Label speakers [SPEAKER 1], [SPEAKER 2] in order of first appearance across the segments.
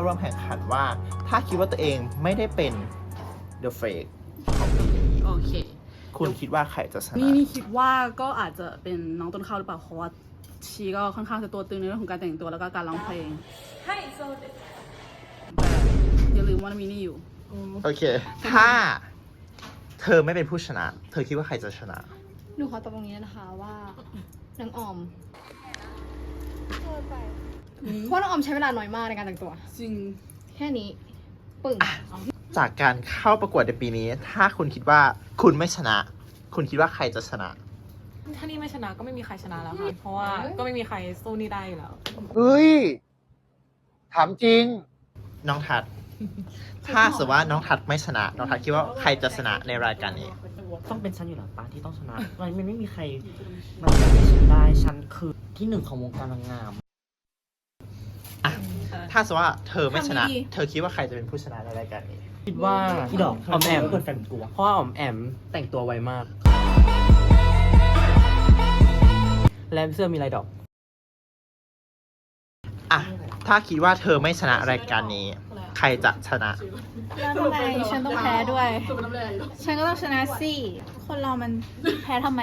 [SPEAKER 1] า
[SPEAKER 2] มผู้เข้าร่วมแข่งขันว่า ถ้าคิดว่าตัวเองไม่ได้เป็น The Fake ของปีนี้
[SPEAKER 1] โอเค
[SPEAKER 2] คุณคิดว่าใครจะชนะ
[SPEAKER 1] นี่นี่คิดว่าก็อาจจะเป็นน้องต้นข้าวหรือเปล่าเพราะว่าชีก็ค่อนข้างจะตัวตึงในเรื่องของการแต่งตัวแล้วก็การร้องเพลงแต่อย่าลืมว่ามีนี่อยู่
[SPEAKER 2] โอเค ถ้า เธอไม่เป็นผู้ชนะ เธอคิดว่าใครจะชนะ
[SPEAKER 3] หนูขอตอบตรงนี้นะคะว่า นางออม เพราะนางออมใช้เวลาน้อยมากในการแต่งตัว
[SPEAKER 1] จริง
[SPEAKER 3] แค่นี้ ปึ่ง
[SPEAKER 2] จากการเข้าประกวดในปีนี้ ถ้าคุณคิดว่าคุณไม่ชนะ คุณคิดว่าใครจะชนะ
[SPEAKER 4] ถ้านี่ไม่ชนะก็ไม่มีใครชนะแล้วค่ะ เพราะว่าก็ไม่มีใครสู้นี่ได้อยู่แล้ว
[SPEAKER 2] เฮ้ย ถามจริง น้องทัด ถ้าสมมติว่าน้องทัดไม่ชนะ น้องทัดคิดว่าใครจะชนะในรายการนี้
[SPEAKER 5] ต้องเป็นฉันอยู่แล้วป้าที่ต้องชนะมันมันไม่มีใครมาแข่งกับฉันได้ฉันคือที่หนึ่งของวงการนางงาม
[SPEAKER 2] ถ้าสมมติว่าเธอไม่ชนะ
[SPEAKER 3] ทำดี
[SPEAKER 2] เธอคิดว่าใครจะเป็นผู้ชนะในรายการนี้
[SPEAKER 5] คิดว่า
[SPEAKER 6] พี่ดอก
[SPEAKER 5] ออมแอม
[SPEAKER 6] เปิดแฟนกลัว
[SPEAKER 5] เพราะว่าออมแอมแต่งตัวไวมาก และเสื้อมีลายดอก
[SPEAKER 2] อะ ถ้าคิดว่าเธอไม่ชนะรายการนี้ ใครจะชนะ
[SPEAKER 3] แล้วทำไมฉันต้องแพ้ด้วย ฉันก็ต้องชนะสิ คนเรามันแพ้ทำไม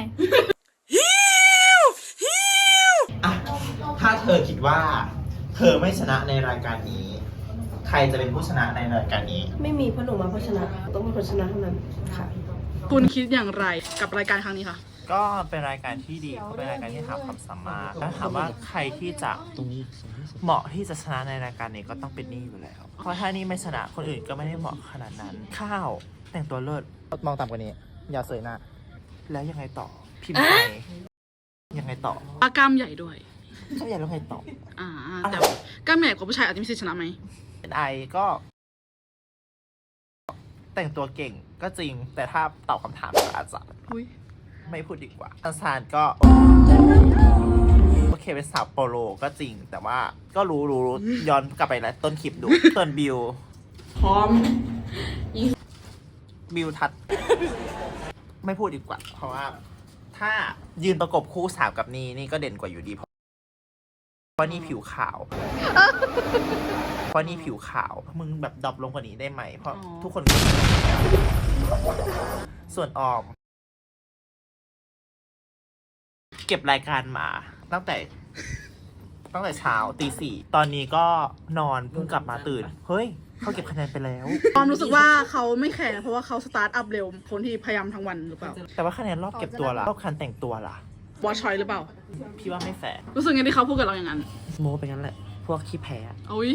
[SPEAKER 2] อะ ถ้าเธอคิดว่า เธอไม่ชนะในรายการนี้ ใครจะเป็นผู้ชนะในรายการนี้
[SPEAKER 7] ไม่มีเพราะหนูมาเพราะชนะ ต้องเป็นคนชนะเท่านั้นค่ะ
[SPEAKER 1] คุณคิดอย่างไรกับรายการครั้งนี้คะ
[SPEAKER 2] ก็เป็นรายการที่ดีก็เป็นรายการที่ถามความสามารถแล้วถามว่าใครที่จะ
[SPEAKER 5] ตรงนี้
[SPEAKER 2] เหมาะที่จะชนะในรายการนี้ก็ต้องเป็นนี่อยู่แล้ว เพราะถ้านี่ไม่ชนะคนอื่นก็ไม่ได้เหมาะขนาดนั้น ข้าวแต่งตัวเลิศมองต่ำกว่านี้ อย่าเสยหน้า แล้วยังไงต่อพิมพ์ไปยังไงต่อ
[SPEAKER 1] อากล้ามใหญ่ด้วย
[SPEAKER 2] ถ้าอยากแล้วไงต่อ
[SPEAKER 1] อ่าแต่ว่ากล้ามใหญ่กว่าผู้ชายอาจจะมีสิทธิ์ชนะไหม
[SPEAKER 2] เป็นไอก็ แต่งตัวเก่งก็จริง แต่ถ้าตอบคำถามก็อาจจะ
[SPEAKER 1] อุ้ย
[SPEAKER 2] ไม่พูดดีกว่าอันซานก็ โอเคเป็นสาวโปโลก็จริง แต่ว่าก็รู้รู้รู้ย้อนกลับไปแล้วต้นคลิปดูส่วนบิว
[SPEAKER 1] พร้อม
[SPEAKER 2] บิวทัด ไม่พูดดีกว่า เพราะว่า ถ้ายืนประกบคู่สาวกับนี่นี่ก็เด่นกว่าอยู่ดีเพราะเพราะนี่ผิวขาว เพราะนี่ผิวขาว มึงแบบดรอปลงกว่านี้ได้ไหม เพราะ
[SPEAKER 1] อ๋อ
[SPEAKER 2] ทุกคน ส่วนออม เก็บรายการมา ตั้งแต่ ตั้งแต่เช้าตีสี่ ตอนนี้ก็นอนเพิ่งกลับมาตื่น เฮ้ย เขาเก็บคะแนนไปแล้ว
[SPEAKER 1] ความรู้สึกว่าเขาไม่แคร์เพราะว่าเขาสตาร์ทอัพเร็ว คนที่พยายามทั้งวันหรือเปล่า
[SPEAKER 2] แต่ว่าคะแนนรอบเก็บตัวล่ะ รอบคันแต่งตัวล่ะ
[SPEAKER 1] วอชอยหรือเปล่า
[SPEAKER 2] พี่ว่าไม่แฟร์
[SPEAKER 1] รู้สึกไงที่เขาพูดกับเราอย่างนั้น
[SPEAKER 5] โมไปงั้นแหละ พวกขี้แพ้
[SPEAKER 1] อุ้ย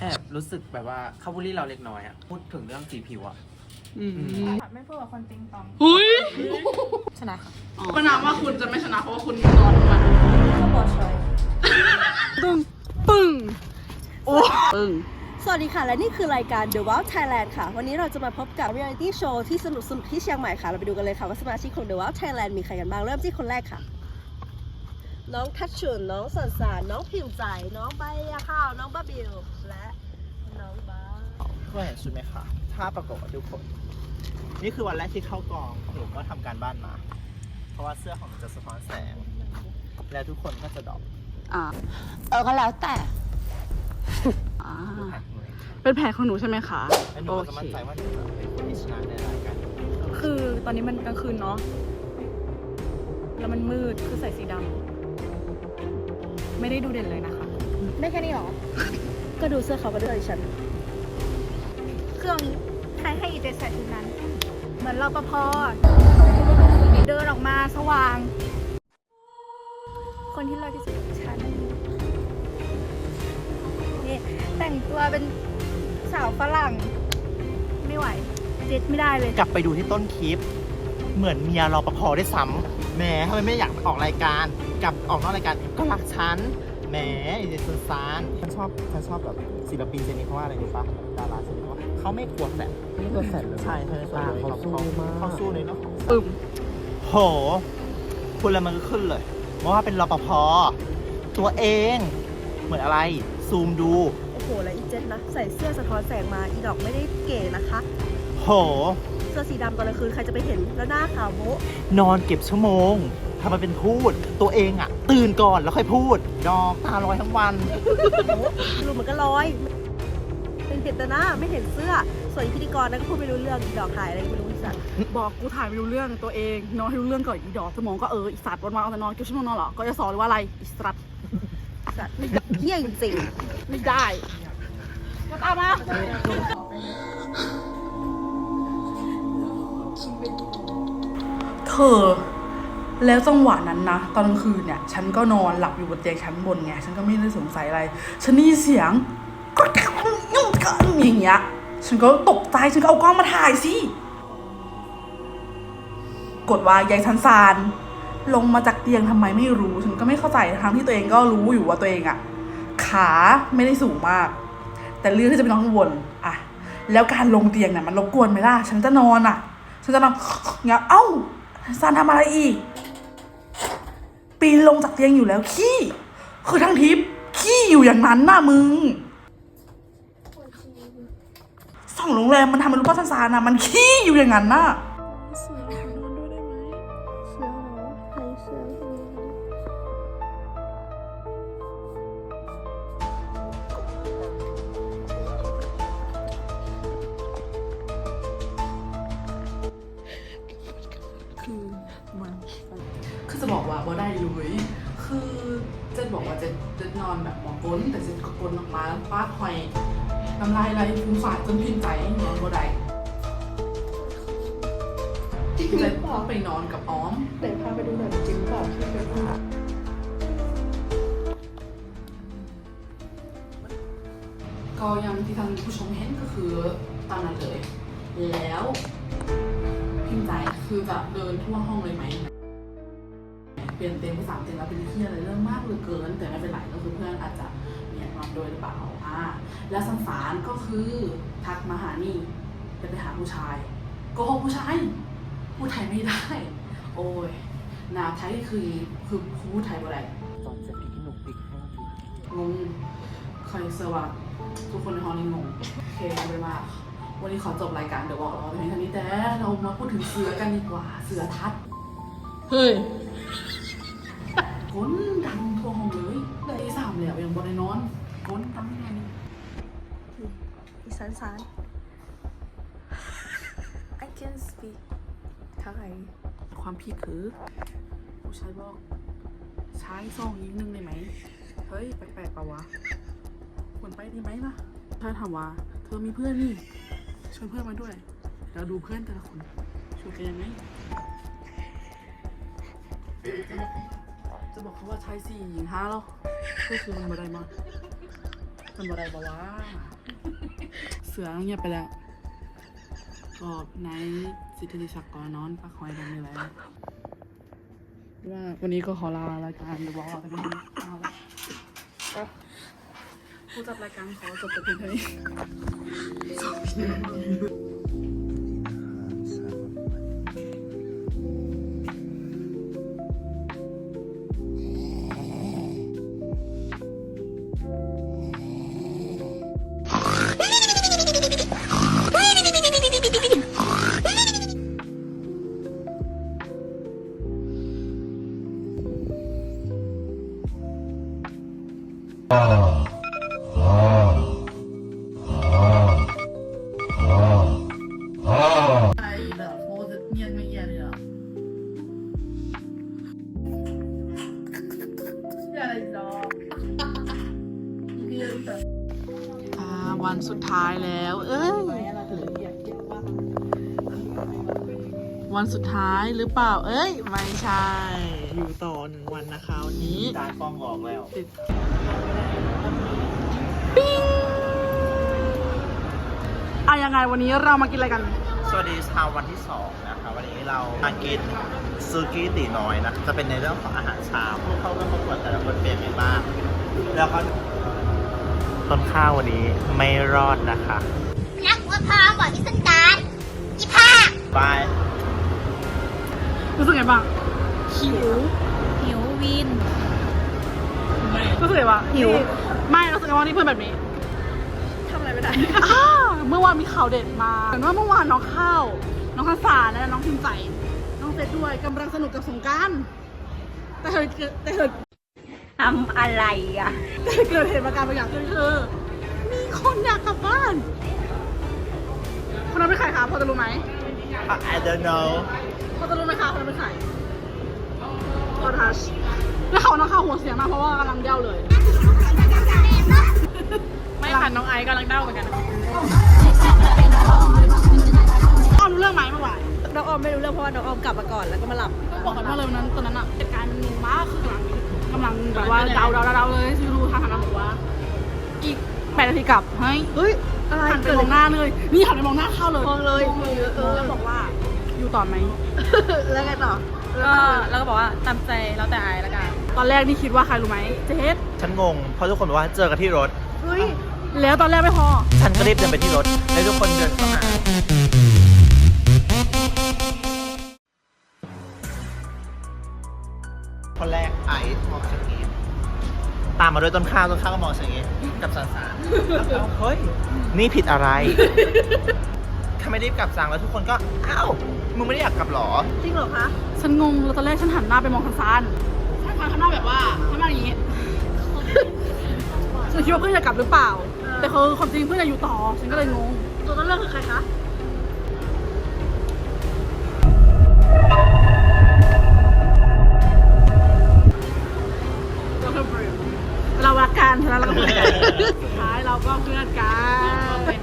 [SPEAKER 6] แอบรู้สึกแบบว่าเขาบูลลี่เราเล็กน้อยอะพูดถึงเรื่องสีผิวอะ
[SPEAKER 1] อืม
[SPEAKER 3] ไม่พูดกับคนติงตอง
[SPEAKER 1] อุ้ย
[SPEAKER 4] ชนะค่ะ
[SPEAKER 1] อ๋อก็นามว่าคุณจะไม่ชนะเพราะว่าคุณนอนทั้งวัน
[SPEAKER 7] ก็บอชอย
[SPEAKER 1] ตึ้งปึ้งโอ้ปึ้ง
[SPEAKER 7] สวัสดีค่ะ และนี่คือรายการ The Wow Thailand ค่ะ วันนี้เราจะมาพบกับ Reality Show ที่สนุกสนุกที่เชียงใหม่ค่ะ เราไปดูกันเลยค่ะว่าสมาชิกของ The Wow Thailand มีใครกันบ้าง เริ่มที่คนแรกค่ะ น้องทัชชุนน้องสันสานน้องพิมพ์ใจน้องใบยาข้าว น้องบ้าบิวและน้องบ้า
[SPEAKER 2] เพื่อนเห็นชุดไหมคะถ้าประกบกับทุกคน นี่คือวันแรกที่เข้ากอง หนูก็ทำการบ้านมา เพราะว่าเสื้อของหนูจะสะท้อนแสง แล้วทุกคนก็จะดรอป
[SPEAKER 1] อ่า
[SPEAKER 3] เออก็แล้วแต่
[SPEAKER 1] อ่า
[SPEAKER 2] แพ็คหน่วย
[SPEAKER 1] เป็นแผลของหนูใช่ไหมคะ
[SPEAKER 2] แล้วหนู
[SPEAKER 1] โอ
[SPEAKER 2] ก็จะ
[SPEAKER 1] เค
[SPEAKER 2] มั่นใจว่าหนูจะเป็นคนที่ชนะในรายการนี้
[SPEAKER 4] คือตอนนี้มันกลางคืนเนาะแล้วมันมืดคือใส่สีดำ ไม่ได้ดูเด่นเลยนะคะ
[SPEAKER 3] ได้แค่นี้หรอ
[SPEAKER 7] ก็ดูเสื้อเขาก็ด้วยฉัน
[SPEAKER 3] เครื่องใครให้อีเจใส่ชุดนั้น เหมือนรปภเดินออกมาสว่าง คนที่เลิศที่สุดคือฉันนี่แต่งตัวเป็นสาวฝรั่ง ไม่ไหว เจ็ดไม่ได้เลย
[SPEAKER 2] กลับไปดูที่ต้นคลิป เหมือนเมียรอปภได้ซ้ำแหมทำไมไม่อยากออกรายการกลับออกนอกรายการก็รักฉันแหมไอเดซนซานฉันชอบฉันชอบแบบศิลปินเจนี้เพราะว่าอะไรรู้ปะดาราเจนี้เพราะว่าเขาไม่กลัวแฟน
[SPEAKER 5] นี่ตัวแสนเลย
[SPEAKER 2] ใช่ใช่ใช่
[SPEAKER 5] เขาสู้มาก
[SPEAKER 2] เขาสู้ในเรื่องของ
[SPEAKER 1] ปึ้ม
[SPEAKER 2] โหพูดแล้วมันก็ขึ้นเลยว่าเป็นรปภตัวเอง เหมือนอะไรซูมดู
[SPEAKER 7] โอ้โหแล้วอีเจ็ดนะ ใส่เสื้อสะท้อนแสงมาอีดอกไม่ได้เก๋นะคะ
[SPEAKER 2] โห
[SPEAKER 7] สื้อสีดำตอนกลางคืนใครจะไปเห็นแล้วหน้าขาวโบ๊ะ
[SPEAKER 2] นอนเก็บชั่วโมงทำมาเป็นพูด ตัวเองอะตื่นก่อนแล้วค่อยพูด ดอกตาลอยทั้งวัน
[SPEAKER 7] รูเหมือนกันลอย เป็นเห็นแต่หน้าไม่เห็นเสื้อ ส่วนพิธีกรนั้นก็พูดไม่รู้เรื่องดอกขายอะไรก็ไม่รู้อีสัตว์
[SPEAKER 1] บอกกูถ่ายไม่รู้เรื่องตัวเองนอนให้รู้เรื่องก่อนอีดอกสมองก็เอออีสัตว์วันวันเอาแต่นอนเกี่ยวชั่วโมงนอนเหรอก็จะสอนเลยว่าอะไรอีสัตว์
[SPEAKER 7] สัตว์เฮี้ยจริง
[SPEAKER 1] ไม่ได้ก็ตามมา ธอ แล้วจังหวะนั้นนะ ตอนกลางคืนเนี่ย ฉันก็นอนหลับอยู่บนเตียงชั้นบนไง ฉันก็ไม่ได้สงสัยอะไร ฉันได้ยินเสียงก็ยุ่งกันอย่างเงี้ย ฉันก็ตกใจ ฉันก็เอากล้องมาถ่ายสิ กดว่ายายซันซานลงมาจากเตียงทำไมไม่รู้ ฉันก็ไม่เข้าใจทั้งที่ตัวเองก็รู้อยู่ว่าตัวเองอะขาไม่ได้สูงมาก แต่เรื่องที่จะเป็นน้องกังวลอะแล้วการลงเตียงเนี่ยมันรบกวนไหมล่ะ ฉันจะนอนอะฉันจะนอนเงี้ยเอ้า ซานทำอะไรอีก ปีนลงจากเตียงอยู่แล้วขี้ คือทั้งทิปขี้อยู่อย่างนั้นน่ะมึงสองโรงแรมมันทำมันรู้ป่ะซันซานอะมันขี้อยู่อย่างนั้นน่ะ น้ำลายไหลฟูมฝาดจนพิมพ์ใจนอนบ่ได้เลยต้องไปนอนกับอ้อม
[SPEAKER 4] แต่พาไปดูหน่อยจริงเปล่าที่เป็นว่า
[SPEAKER 1] ก็อยังที่ท่านผู้ชมเห็นก็คือตามนั้นเลย แล้วพิมพ์ใจคือจะเดินทั่วห้องเลยไหมเปลี่ยนเต็มไปสามเต็มแล้วเป็นที่อะไรเรื่องมากเหลือเกิน แต่ไม่เป็นไรก็คือเพื่อนอาจจะมีอยากนอน ด้วยหรือเปล่าอ่าแล้วสังสารก็คือทักมาหานี่จะไปหาผู้ชายโกหกผู้ชายพูดไทยไม่ได้ โอ้ยหนาไทยคือคือพูดไทยบ่ได้
[SPEAKER 5] ตอนจะพลิกให้หนุ่มพลิกให้เราพลิก
[SPEAKER 1] งงใครเซอร์ว่าทุกคนในห้องนี้งงโอเคเอาไปนว่าวันนี้ขอจบรายการเดี๋ยวบอกเราในทีนี้แต่เรามาพูดถึงเสือกันดีกว่าเสือทัดเฮ้ยก้นดังทั่วห้องเลยตีสามแล้วยังบนได้นอน ก้นดังไม่นอน
[SPEAKER 7] อีสานสาน
[SPEAKER 4] I can speak ไทย
[SPEAKER 1] ความพีคคือผู้ชายบอกใช้ซองยิงหนึ่งได้ไหม เฮ้ย แปลกๆปะวะควรไปดีไหมล่ะถ้าถามว่า เธอมีเพื่อนนี่ชวนเพื่อนมาด้วย เราดูเพื่อนแต่ละคนชวนกันยังไงจะบอกเขาว่าชายสี่หญิงห้าแล้วก็คือมันบ่ได้มา มันบ่ได้ปะวะเสือเงียบไปแล้วก็ในสิทธิศักดิ์กรนอนปักคอยดังนี่แหละว่าวันนี้ก็ขอลารายการหรือว่าอะไรไม่รู้เอาละก็ผู้จัดรายการขอจบแต่เพียงเท่านี้ ท้ายแล้ว เอ้ยวันสุดท้ายหรือเปล่า เอ้ย ไม่ใช่
[SPEAKER 2] อยู่ต่อหนึ่งวันนะคะวันนี้ตาฟองออกแล้ว
[SPEAKER 1] อะยังไงวันนี้เรามากินอะไรกัน
[SPEAKER 2] สวัสดีชาววันที่สองนะคะวันนี้เรามากินซูกี้ตีน้อยนะ จะเป็นในเรื่องของอาหารเช้าผู้เข้าร่วมประกวดแต่ละคนเป็นยังไงบ้างแล้วก็ ต้นข้าววันนี้ไม่รอดนะคะ
[SPEAKER 3] นักว่าพาบอกที่สันการอีผ้า
[SPEAKER 2] บาย
[SPEAKER 1] รู้สึกไงบ้าง
[SPEAKER 3] หิวหิววิน
[SPEAKER 1] รู้สึกไงบ้างหิวไม่รู้สึกไงบ้างที่เพื่อนแบบนี้
[SPEAKER 7] ทำอะไรไม่ได้
[SPEAKER 1] อ่าเมื่อวานมีข่าวเด็ดมาเหมือนว่าเมื่อวานน้องข้าวน้องข้าวสารและน้องพิมพ์ใสน้องเซตด้วยกำลังสนุกกับสงกรารแต่เธอแต่เธอ
[SPEAKER 3] ทำอะไรอะ
[SPEAKER 1] แต่เกิดเหตุการณ์บางอย่างขึ้นคือมีคนอยากกลับบ้าน คนนั้นเป็นใครคะพอจะรู้ไหม
[SPEAKER 2] I don't know
[SPEAKER 1] พอจะรู้ไหมคะคนนั้นเป็นใครพอทัชแล้วเขาน้องข้าวหัวเสียมากเพราะว่ากำลังเด้าเลย
[SPEAKER 4] ไม่ค่ะน้องไอซ์กำลังเด้าเหมือนกัน
[SPEAKER 1] อ้าวรู้เรื่องไหมเมื่อวาน
[SPEAKER 7] น้องออมไม่รู้เรื่องเพราะว่าน้องออมกลับมาก่อนแล้วก็มาหลับ
[SPEAKER 1] ก็บอกกันว่าเลยวันนั้นตอนนั้นอะเหตุการณ์มันงงมากคือกำลังกำลังแบบว่าเดาเดาเดาเดาเลยซีรูทางหันมาบอกว่า อีกแปดนาทีกลับเฮ้ย
[SPEAKER 7] เฮ้ยอะไร
[SPEAKER 1] หันไป
[SPEAKER 7] เกิด
[SPEAKER 1] ม
[SPEAKER 7] อะ
[SPEAKER 1] องห
[SPEAKER 7] ไร
[SPEAKER 1] น้าเลย นี่หันไปมองหน้าเข้าเลย
[SPEAKER 7] มองเลย
[SPEAKER 1] มองเลยเออแล้วบอกว่า อยู่ต่อไหม
[SPEAKER 7] แล้วไงต่อ
[SPEAKER 4] ก็แล้วก็บอกว่าตามใจแล้วแต่ไอซ์ละกัน
[SPEAKER 1] ตอนแรกนี่คิดว่าใครรู้ไหมเจส
[SPEAKER 2] ฉันงง เพราะทุกคนบอกว่าเจอกันที่รถ
[SPEAKER 7] เฮ้ย
[SPEAKER 1] แล้วตอนแรกไม่พอ
[SPEAKER 2] ฉันก็รีบเดินไปที่รถ แล้วทุกคนเดินเข้ามา มมาด้วยต้นข้าวต้นข้าวก็มองฉันอย่างงี้กับสารสารแล้วเฮ้ยนี่ผิดอะไรทำไมรีบกลับจังแล้วทุกคนก็อ้าวมึงไม่ได้อยากกลับหรอ
[SPEAKER 7] จริงเหรอคะ
[SPEAKER 1] ฉันงงแล้วตอนแรกฉันหันหน้าไปมองทันซานฉันทำหน้าแบบว่าทำหน้าอย่างนี้ฉันคิดว่าเพื่อนจะกลับหรือเปล่า แต่คือความจริงเพื่อนจะอยู่ต่อ ฉันก็เลยงง
[SPEAKER 7] ตัวต้นเรื่องคือใครคะ
[SPEAKER 1] กกันฉะนั้นเราก็เพื่อนกันสุดท้ายเราก็เพื่อนกัน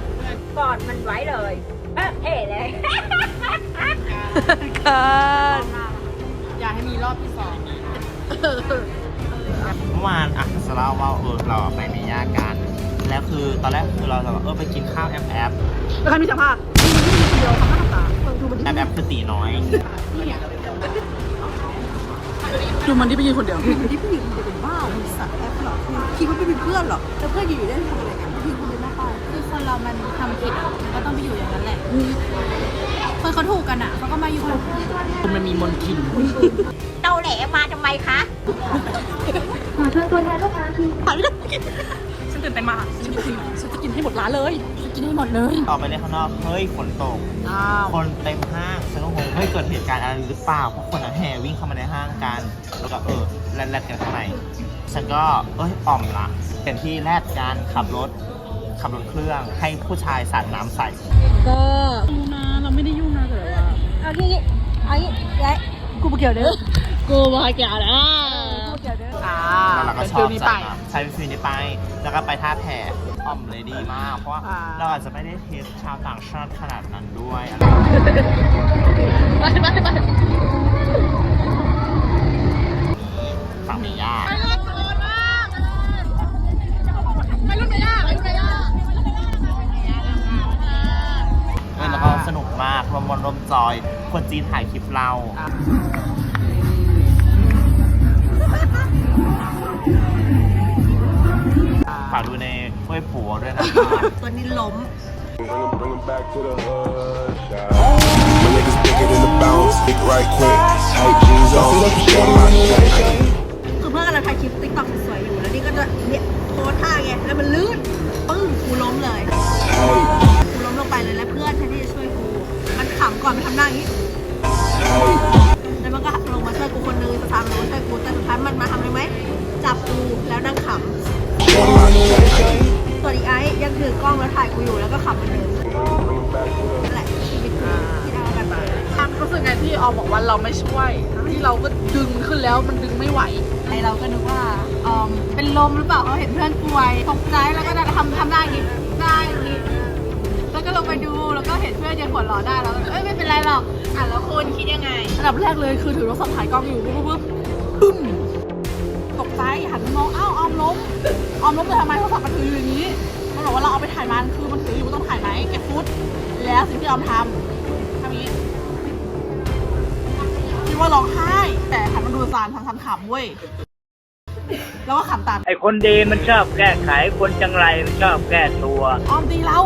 [SPEAKER 3] กอดมันไว้เลยเอ๊ะเอ๋เลย
[SPEAKER 7] เกิน
[SPEAKER 1] อย่าให้มีรอบที่สอง
[SPEAKER 2] เมื่อวานอะจะเล่าว่าเออเราไปเมย่ากัน แล้วคือตอนแรกคือเราจะแบบเออไปกินข้าวแอปแอป
[SPEAKER 1] แล้วใครมีสัมภาษณ์มีมีคนเดียวสัมภาษณ์ต่าง
[SPEAKER 2] แอปแอปคือตีน้อย
[SPEAKER 1] ๆ ดูมันที่ไปยืนคนเดียว
[SPEAKER 7] ที่ผู้หญิงจะเป็นบ้าหรือสัตว์แอปหรอคือคิดว่าไม่เป็นเพื่อนหรอแล้วเพื่อนอยู่ได้ทำอะไรกันผู้หญิงคนเดียวหน้าเป้า
[SPEAKER 3] คือคนเรามันทำผิดมันก็ต้องไปอยู่อย่างนั้นแหละคนเขาถูกกันอะเขาก็มาอยู่
[SPEAKER 5] คุณมันมีมนทิน
[SPEAKER 3] เต้าแหลมาทำไมคะ
[SPEAKER 4] ฉันตื่นเต้นมาก
[SPEAKER 1] ฉันจะกินฉันจะกินให้หมดร้านเลยฉัน กินให้หมดเลย
[SPEAKER 2] ออกไปเล่นข้างนอก เฮ้ยฝนตก
[SPEAKER 1] อ้าว
[SPEAKER 2] คนเต็มห้างฉันก็งงเฮ้ยเกิดเหตุการณ์อะไรหรือเปล่า เพราะคนอะแห่วิ่งเข้ามาในห้างกัน แล้วก็เออแลดๆกันข้างในฉันก็เอ้ยอ่อมละเป็นที่แลดการขับรถ ขับรถเครื่องให้ผู้ชายสาดน้ำใส่
[SPEAKER 7] ก็
[SPEAKER 1] ดูนะเราไม่ได้ยุ่งนะแต่ว่า
[SPEAKER 7] เอางี้เอางี้ยายกูมาเกี่ยวเด้อ
[SPEAKER 1] กูมาแก่แล้ว
[SPEAKER 7] กูมาเกี่ยวเด้อ
[SPEAKER 1] อ่า
[SPEAKER 2] แล้วเราก็
[SPEAKER 1] เป็น
[SPEAKER 2] ช
[SPEAKER 1] ฟิ
[SPEAKER 2] อ
[SPEAKER 1] ล
[SPEAKER 2] บ
[SPEAKER 1] นี้
[SPEAKER 2] ใส่
[SPEAKER 1] ไป
[SPEAKER 2] น้ำใช้เป็นฟิลนี้ไป แล้วก็ไปท่าแผ่ อ่อมเลยดีมาก เพราะว่า
[SPEAKER 1] อ่า
[SPEAKER 2] เราอาจจะไม่ได้เทสชาวต่างชาติขนาดนั้นด้วยอะไรฝั่งเมย่าเออแล้วก็สนุกมากรวมมวลรวมจอย คนจีนถ่ายคลิปเรา ผัวด้วยนะ
[SPEAKER 7] ตัวนี้ล้ม
[SPEAKER 8] Bring 'em, bring 'em back to the hood. child. My niggas bigger than the bounce, big right quick. Tight jeans on, short my shit.
[SPEAKER 7] คือเพื่อนกำลังถ่ายคลิปติ๊กต็อกสวยๆอยู่ แล้วนี่ก็จะเนี่ยโพสท่าไง แล้วมันลื่น ปึ้ง กูล้มเลย
[SPEAKER 8] Tight,
[SPEAKER 7] กูล้มลงไปเลย แล้วเพื่อนแทนที่จะช่วยกู มันขำก่อนมันทำหน้าอย่างนี้
[SPEAKER 8] tight.
[SPEAKER 7] แล้วมันก็ลงมาช่วยกูคนนึงสตามลงมาช่วยกู แต่สุดท้ายมันมาทำอะไรไหม จับกู แล้วนั่งข
[SPEAKER 8] Short my shit. ำ
[SPEAKER 7] ส่วนอีไอซ์ยังถือกล้องแล้วถ่ายกูอยู่แล้วก็ขำเหมือนเดิม
[SPEAKER 8] Bring 'em back to the
[SPEAKER 7] นั่นแหละชีวิตกูที่เอาแบบนี้
[SPEAKER 1] ความรู้สึกไงที่ออมบอกว่าเราไม่ช่วยทั้งที่เราก็ดึงมันขึ้นแล้วมันดึงไม่ไหว
[SPEAKER 3] ไอเราก็นึกว่าออมเป็นลมหรือเปล่าเขาเห็นเพื่อนป่วยตกใจแล้วก็จะทำทำได้อย่างนี้ได้อย่างนี้แล้วก็ลงไปดูแล้วก็เห็นเพื่อนยังหัวเราะได้แล้วก็เอ้ยไม่เป็นไรหรอกอะแล้วคุณคิดยังไง
[SPEAKER 1] อันดับแรกเลยคือถือโทรศัพท์ถ่ายกล้องอยู่ปุ๊บปุ๊บปุ๊บปึ้มตกใจหันมามองอ้าวออมล้ม ออมล้มแต่ทำไมโทรศัพท์มันถืออยู่อย่างนี้มันบอกว่าเราเอาไปถ่ายมันคือมันถืออยู่มันต้องถ่ายไหมแกฟุตแล้วสิ่งที่ออมทำทำอย่างนี้คิดว่าร้องไห้ แต่หันมาดูซานทันทันขำเว้ยแล้วก็ขำตาม
[SPEAKER 9] ไอ้คนดีมันชอบแก้ไขคนจังไรมันชอบแก้ตัว
[SPEAKER 1] ออมตีเรา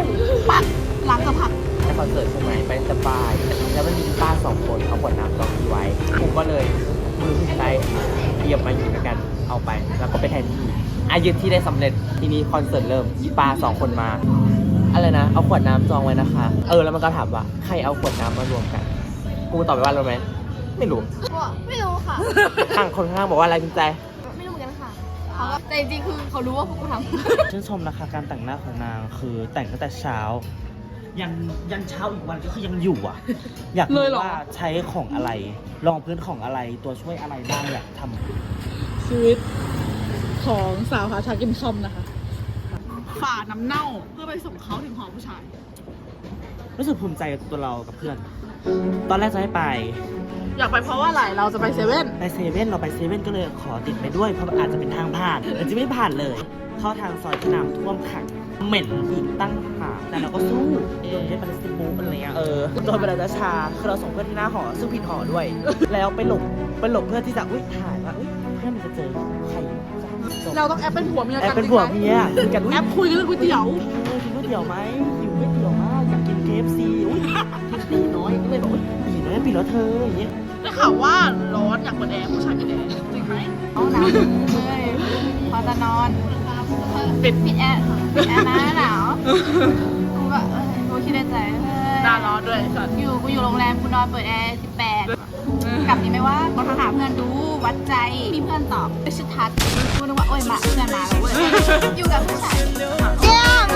[SPEAKER 1] ปักหลังจะผลัก
[SPEAKER 5] ไปคอนเสิร์ตใช่ไหมไปสบายแล้วมันมีป้าสองคนเอาขวดน้ำกองที่ไว้ผมก็เลยมือพี่ชายเหยียบมาอยู่ด้วยกันเอาไป แล้วก็ไปแทนที่ อายุที่ได้สำเร็จทีนี้คอนเสิร์ตเริ่มอีป้าสองคนมาอะไรนะ เอาขวดน้ำจองไว้นะคะ เออ แล้วมันก็ถามว่า ใครเอาขวดน้ำมารวมกัน กูตอบไปว่ารู้ไหม ไม่รู้
[SPEAKER 7] ไม่รู้ค่ะ
[SPEAKER 5] ข้างคนข้างๆบอกว่าอะไรคุณใจ
[SPEAKER 7] ไม่รู้เหมือนกันค่ะเขาก็แต่จริงๆคือเขารู้ว่าพวกกูทำ
[SPEAKER 6] ชื่นชมนะคะการแต่งหน้าของนางคือแต่งตั้งแต่เช้า ยันยันเช้าอีกวันก็คือยังอยู่อะ อยากรู้
[SPEAKER 1] เลยเหรอ
[SPEAKER 6] ว่าใช้ของอะไร รองพื้นของอะไร ตัวช่วยอะไรบ้างอยากทำ
[SPEAKER 1] ชีวิต ของสาวหาชากินคำนะคะ ฝ่าน้ำเน่าเพื่อไปส่งเขาถึงหอผู้ชาย
[SPEAKER 6] รู้สึกภูมิใจกับตัวเรากับเพื่อน ตอนแรกจะไม่ไป
[SPEAKER 1] อยากไปเพราะว่าอะไรเราจะไปเซเว่น
[SPEAKER 6] ไปเซเว่นเราไปเซเว่นก็เลยขอติดไปด้วยเพราะอาจจะเป็นทางผ่านแต่จะไม่ผ่านเลย เข้าทางซอยที่น้ำท่วมขังเหม็นอีกตั้งหากแต่เราก็สู้โดนได้เป็นสบูอะไรเงี้ยเออโดนไปแล้วชาคือเราส่งเพื่อนที่หน้าหอซึ่งผิดหอด้วย แล้วไปหลบไปหลบเพื่อที่จะอุ้ยถ่ายว่าอุ้ เรา
[SPEAKER 1] ต้องแอปเป็นผัวเมีย
[SPEAKER 6] แอ
[SPEAKER 1] กั
[SPEAKER 6] ป
[SPEAKER 1] น
[SPEAKER 6] เป็นผัวเมียคุยกันอุ๊ย
[SPEAKER 1] แอปคุยกันเรื่องก๋วยเตี๋ยว
[SPEAKER 6] เออกินก๋วยเตี๋ยวไหมหิวก๋วยเตี๋ยวมากอยากกิน KFC อุ้ยกินตีน้อยก็เลยบอกอุ้ยปีน้อยปีแล้วเธออย่างเงี้ย
[SPEAKER 1] ได้ข่าวว่าร้อนอยากเปิดแอร์ผู้ชายปิดแอร์จริงไหม
[SPEAKER 7] เอาหนาวเลยพอจะนอนปิดปิดแอร์ปิดแอร์นะหนาวกูก็เออกูคิดในใจเฮ้ย
[SPEAKER 1] หน้าร้อนด้วยสัตว์
[SPEAKER 7] อยู่กูอยู่โรงแรมกูนอนเปิดแอร์18 กลับดีไหมว่าก็หาเพื่อนดูวัดใจมีเพื่อนตอบไปชิทัศน์กูนึกว่าโอ้ยมาเพื่อนมาแล้วเว้ยอยู่กับผู้ชาย เจ้า